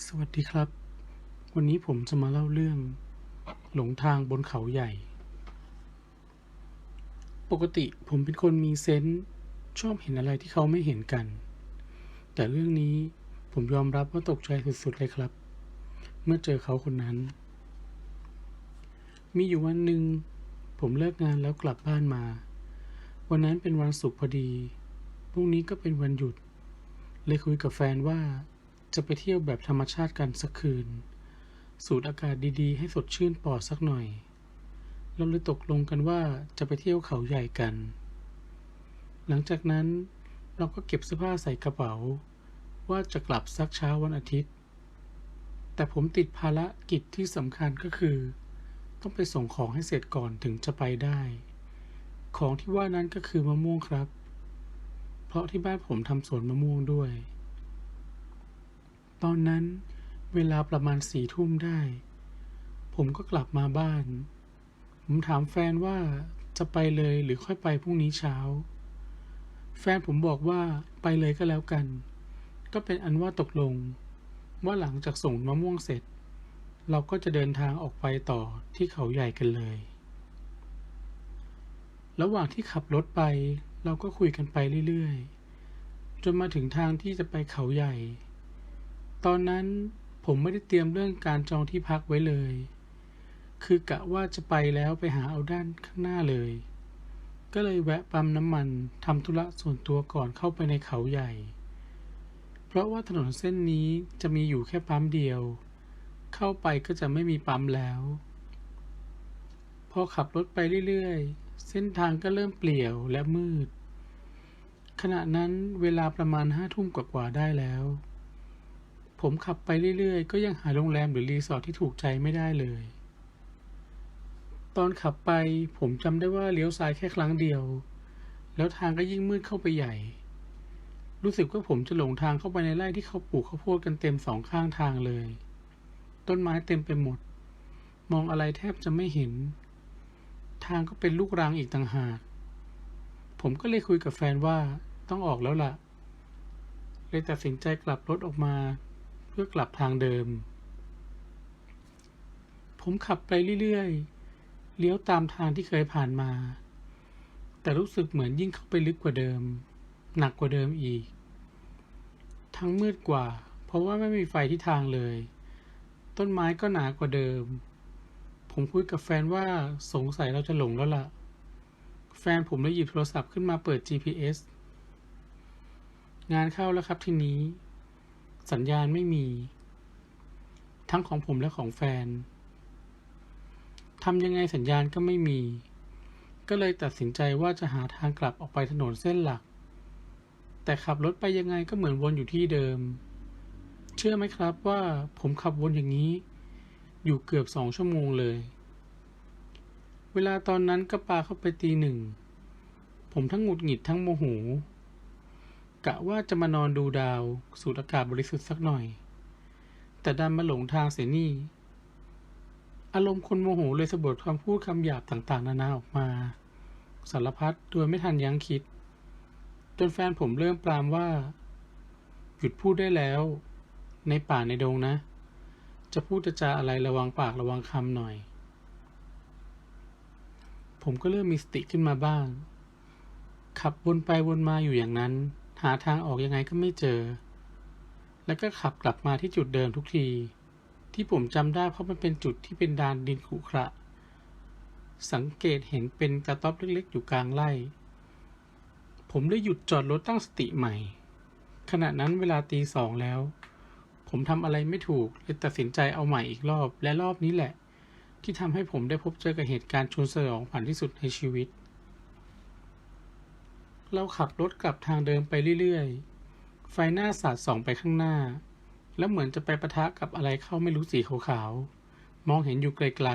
สวัสดีครับ วันนี้ผมจะมาเล่าเรื่อง หลงทางบนเขาใหญ่ ปกติผมเป็นคนมีเซนส์ชอบเห็นอะไรที่เขาไม่เห็นกัน แต่เรื่องนี้ผมยอมรับว่าตกใจสุดๆเลยครับ เมื่อเจอเขาคนนั้น มีอยู่วันหนึ่งผมเลิกงานแล้วกลับบ้านมา วันนั้นเป็นวันศุกร์พอดีพรุ่งนี้ก็เป็นวันหยุด เลยคุยกับแฟนว่า จะไปเที่ยวแบบธรรมชาติกันสักคืน สูดอากาศดีๆ ให้สดชื่นปอดสักหน่อย เราเลยตกลงกันว่าจะไปเที่ยวเขาใหญ่กัน หลังจากนั้นเราก็เก็บเสื้อผ้าใส่กระเป๋า ว่าจะกลับสักเช้าวันอาทิตย์ แต่ผมติดภารกิจที่สำคัญก็คือ ต้องไปส่งของให้เสร็จก่อนถึงจะไปได้ ของที่ว่านั้นก็คือมะม่วงครับ เพราะที่บ้านผมทำสวนมะม่วงด้วย ตอนนั้นเวลาประมาณสี่ทุ่มได้ ผมก็กลับมาบ้าน ผมถามแฟนว่าจะไปเลยหรือค่อยไปพรุ่งนี้เช้า แฟนผมบอกว่าไปเลยก็แล้วกัน ก็เป็นอันว่าตกลง ว่าหลังจากส่งมะม่วงเสร็จ เราก็จะเดินทางออกไปต่อที่เขาใหญ่กันเลย ระหว่างที่ขับรถไปเราก็คุยกันไปเรื่อยๆ จนมาถึงทางที่จะไปเขาใหญ่ ตอนนั้นผมไม่ได้เตรียมเรื่องการจองที่พักไว้เลย คือกะว่าจะไปแล้วไปหาเอาด้านข้างหน้าเลย ก็เลยแวะปั๊มน้ำมันทำธุระส่วนตัวก่อนเข้าไปในเขาใหญ่ เพราะว่าถนนเส้นนี้จะมีอยู่แค่ปั๊มเดียว เข้าไปก็จะไม่มีปั๊มแล้ว พอขับรถไปเรื่อยๆ เส้นทางก็เริ่มเปลี่ยวและมืด ขณะนั้นเวลาประมาณห้าทุ่มกว่าๆได้แล้ว ผมขับไปเรื่อยๆ ก็ยังหาโรงแรมหรือรีสอร์ทที่ถูกใจไม่ได้เลย ตอนขับไปผมจำได้ว่าเลี้ยวซ้ายแค่ครั้งเดียว แล้วทางก็ยิ่งมืดเข้าไปใหญ่ รู้สึกว่าผมจะหลงทางเข้าไปในไร่ที่เขาปลูกข้าวโพดกันเต็มสองข้างทางเลย ต้นไม้เต็มไปหมด มองอะไรแทบจะไม่เห็น ทางก็เป็นลูกรังอีกต่างหาก ผมก็เลยคุยกับแฟนว่าต้องออกแล้วล่ะเลยตัดสินใจกลับรถออกมา เพื่อกลับทางเดิม ผมขับไปเรื่อยๆ เลี้ยวตามทางที่เคยผ่านมา แต่รู้สึกเหมือนยิ่งเข้าไปลึกกว่าเดิม หนักกว่าเดิมอีก ทั้งมืดกว่า เพราะว่าไม่มีไฟที่ทางเลย ต้นไม้ก็หนากว่าเดิม ผมคุยกับแฟนว่าสงสัยเราจะหลงแล้วล่ะ แฟนผมเลยหยิบโทรศัพท์ขึ้นมาเปิด GPS งานเข้าแล้วครับทีนี้ สัญญาณไม่มี ทั้งของผมและของแฟนทำยังไงสัญญาณก็ไม่มี ก็เลยตัดสินใจว่าจะหาทางกลับออกไปถนนเส้นหลัก แต่ขับรถไปยังไงก็เหมือนวนอยู่ที่เดิม เชื่อไหมครับว่าผมขับวนอย่างนี้ อยู่เกือบสองชั่วโมงเลย เวลาตอนนั้นก็ปาเข้าไปตีหนึ่ง ผมทั้งหงุดหงิดทั้งโมโห กะว่าจะมานอนดูดาว สูดอากาศบริสุทธิ์สักหน่อย แต่ดันมาหลงทางเสียนี่ อารมณ์คนโมโหเลยสะบัดคำพูดคำหยาบต่างๆ นานาออกมา สารพัดโดยไม่ทันยั้งคิด จนแฟนผมเริ่มปรามว่า หยุดพูดได้แล้ว ในป่าในดงนะ จะพูดจะจาอะไรระวังปากระวังคำหน่อย ผมก็เริ่มมีสติขึ้นมาบ้างขับวนไปวนมาอยู่อย่างนั้น หาทางออกยังไงก็ไม่เจอ แล้วก็ขับกลับมาที่จุดเดิมทุกที ที่ผมจำได้เพราะมันเป็นจุดที่เป็นดานดินขรุขระ สังเกตเห็นเป็นกระต๊อบเล็กๆ อยู่กลางไร่ ผมได้หยุดจอดรถตั้งสติใหม่ ขณะนั้นเวลาตีสองแล้ว ผมทำอะไรไม่ถูกเลยตัดสินใจเอาใหม่อีกรอบและรอบนี้แหละ ที่ทำให้ผมได้พบเจอกับเหตุการณ์ชวนสยองขวัญที่สุดในชีวิต เราขับรถกลับทางเดิมไปเรื่อยๆ ไฟหน้าสาดส่องไปข้างหน้า แล้วเหมือนจะไปปะทะกับอะไรเข้าไม่รู้สีขาวๆ มองเห็นอยู่ไกล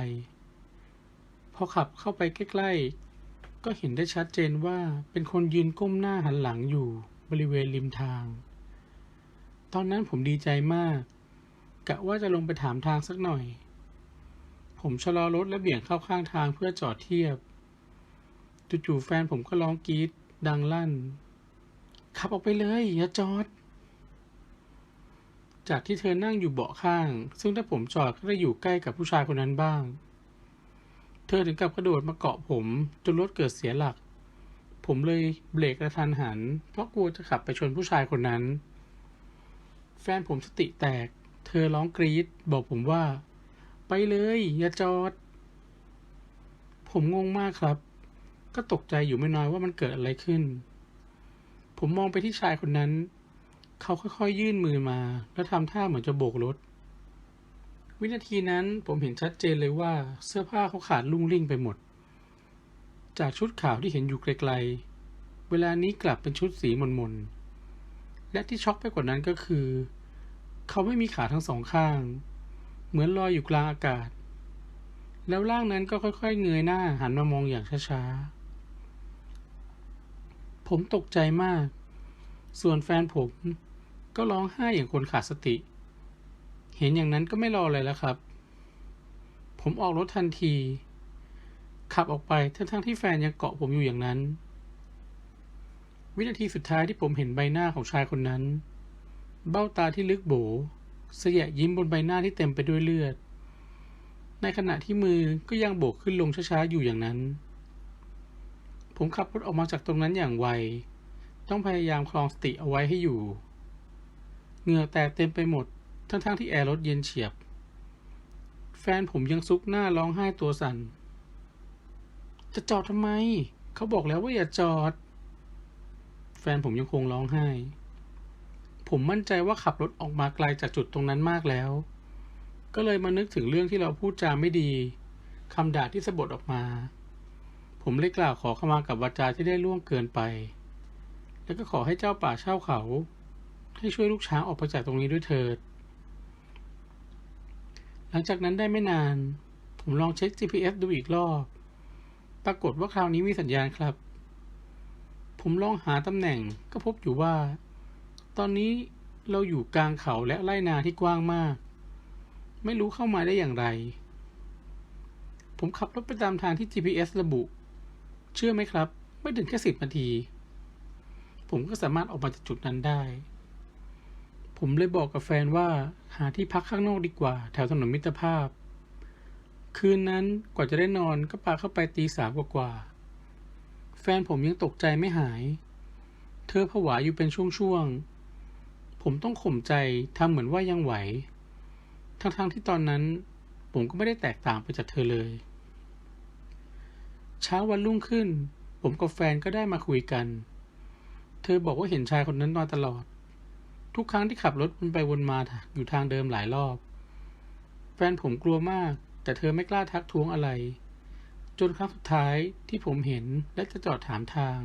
ๆ พอขับเข้าไปใกล้ๆ ก็เห็นได้ชัดเจนว่าเป็นคนยืนก้มหน้าหันหลังอยู่บริเวณริมทาง ตอนนั้นผมดีใจมาก กะว่าจะลงไปถามทางสักหน่อย ผมชะลอรถและเบี่ยงเข้าข้างทางเพื่อจอดเทียบ จู่ๆแฟนผมก็ร้องกรี๊ด ดังลั่น ขับออกไปเลย อย่าจอด จากที่เธอนั่งอยู่เบาะข้าง ซึ่งถ้าผมจอดก็จะอยู่ใกล้กับผู้ชายคนนั้นบ้าง เธอถึงกับกระโดดมาเกาะผม จนรถเกิดเสียหลัก ผมเลยเบรกกระทันหัน เพราะกลัวจะขับไปชนผู้ชายคนนั้น แฟนผมสติแตก เธอร้องกรีดบอกผมว่า ไปเลย อย่าจอด ผมงงมากครับ ก็ตกใจอยู่ไม่น้อยว่ามันเกิดอะไรขึ้น ผมมองไปที่ชายคนนั้น เขาค่อยๆยื่นมือมา แล้วทำท่าเหมือนจะโบกรถ วินาทีนั้นผมเห็นชัดเจนเลยว่าเสื้อผ้าเขาขาดลุ่งลิ่งไปหมด จากชุดขาวที่เห็นอยู่ไกลๆ เวลานี้กลับเป็นชุดสีมนๆและที่ช็อกไปกว่านั้นก็คือ เขาไม่มีขาทั้งสองข้าง เหมือนลอยอยู่กลางอากาศ แล้วร่างนั้นก็ค่อยๆเงยหน้าหันมามองอย่างช้าๆ ผมตกใจมาก ส่วนแฟนผมก็ร้องไห้อย่างคนขาดสติ เห็นอย่างนั้นก็ไม่รอเลยแล้วครับ ผมออกรถทันที ขับออกไปทั้งๆที่แฟนยังเกาะผมอยู่อย่างนั้น วินาทีสุดท้ายที่ผมเห็นใบหน้าของชายคนนั้น เบ้าตาที่ลึกโบเสยะยิ้มบนใบหน้าที่เต็มไปด้วยเลือด ในขณะที่มือก็ยังโบกขึ้นลงช้าๆอยู่อย่างนั้น ผมขับรถออกมาจากตรงนั้นอย่างไว ต้องพยายามคลองสติเอาไว้ให้อยู่ เหงื่อแตกเต็มไปหมด ทั้งๆทที่แอร์รถเย็นเฉียบ แฟนผมยังซุกหน้าร้องไห้ตัวสัน่น จะจอดทำไม เขาบอกแล้วว่าอย่าจอด แฟนผมยังคงร้องไห้ ผมมั่นใจว่าขับรถออกมาไกลจากจุดตรงนั้นมากแล้ว ก็เลยมานึกถึงเรื่องที่เราพูดจาไม่ดีคำด่าที่สะบดออกมา ผมเลยกล่าวขอขมากับวาจาที่ได้ล่วงเกินไป แล้วก็ขอให้เจ้าป่าเช่าเขา ให้ช่วยลูกช้างออกไปจากตรงนี้ด้วยเถิด หลังจากนั้นได้ไม่นาน ผมลองเช็ค GPS ดูอีกรอบ ปรากฏว่าคราวนี้มีสัญญาณครับ ผมลองหาตำแหน่งก็พบอยู่ว่า ตอนนี้เราอยู่กลางเขาและไร่นาที่กว้างมาก ไม่รู้เข้ามาได้อย่างไร ผมขับรถไปตามทางที่ GPS ระบุ เชื่อไหมครับ ไม่ถึงแค่สิบนาที ผมก็สามารถออกมาจากจุดนั้นได้ ผมเลยบอกกับแฟนว่าหาที่พักข้างนอกดีกว่า แถวถนนมิตรภาพ คืนนั้นกว่าจะได้นอนก็ปาเข้าไปตีสามกว่าแฟนผมยังตกใจไม่หาย เธอผวาอยู่เป็นช่วงๆ ผมต้องข่มใจทำเหมือนว่ายังไหว ทั้งๆที่ตอนนั้นผมก็ไม่ได้แตกต่างไปจากเธอเลย เช้าวันรุ่งขึ้น ผมกับแฟนก็ได้มาคุยกัน เธอบอกว่าเห็นชายคนนั้นมาตลอด ทุกครั้งที่ขับรถวนไปวนมาอยู่ทางเดิมหลายรอบ แฟนผมกลัวมาก แต่เธอไม่กล้าทักท้วงอะไร จนครั้งสุดท้ายที่ผมเห็นและจะจอดถามทาง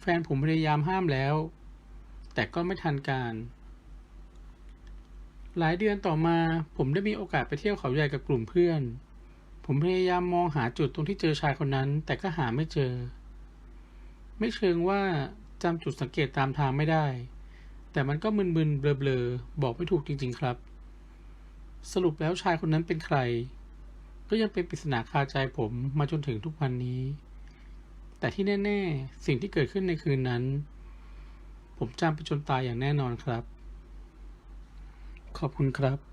แฟนผมพยายามห้ามแล้ว แต่ก็ไม่ทันการหลายเดือนต่อมาผมได้มีโอกาสไปเที่ยวเขาใหญ่กับกลุ่มเพื่อน ผมพยายามมองหาจุดตรงที่เจอชายคนนั้น แต่ก็หาไม่เจอ ไม่เชิงว่าจำจุดสังเกตตามทางไม่ได้ แต่มันก็มึนๆเบลอๆบอกไม่ถูกจริง ๆ ครับ สรุปแล้วชายคนนั้นเป็นใคร ก็ยังเป็นปริศนาคาใจผมมาจนถึงทุกวันนี้ แต่ที่แน่ ๆ สิ่งที่เกิดขึ้นในคืนนั้น ผมจำไปจนตายอย่างแน่นอนครับ ขอบคุณครับ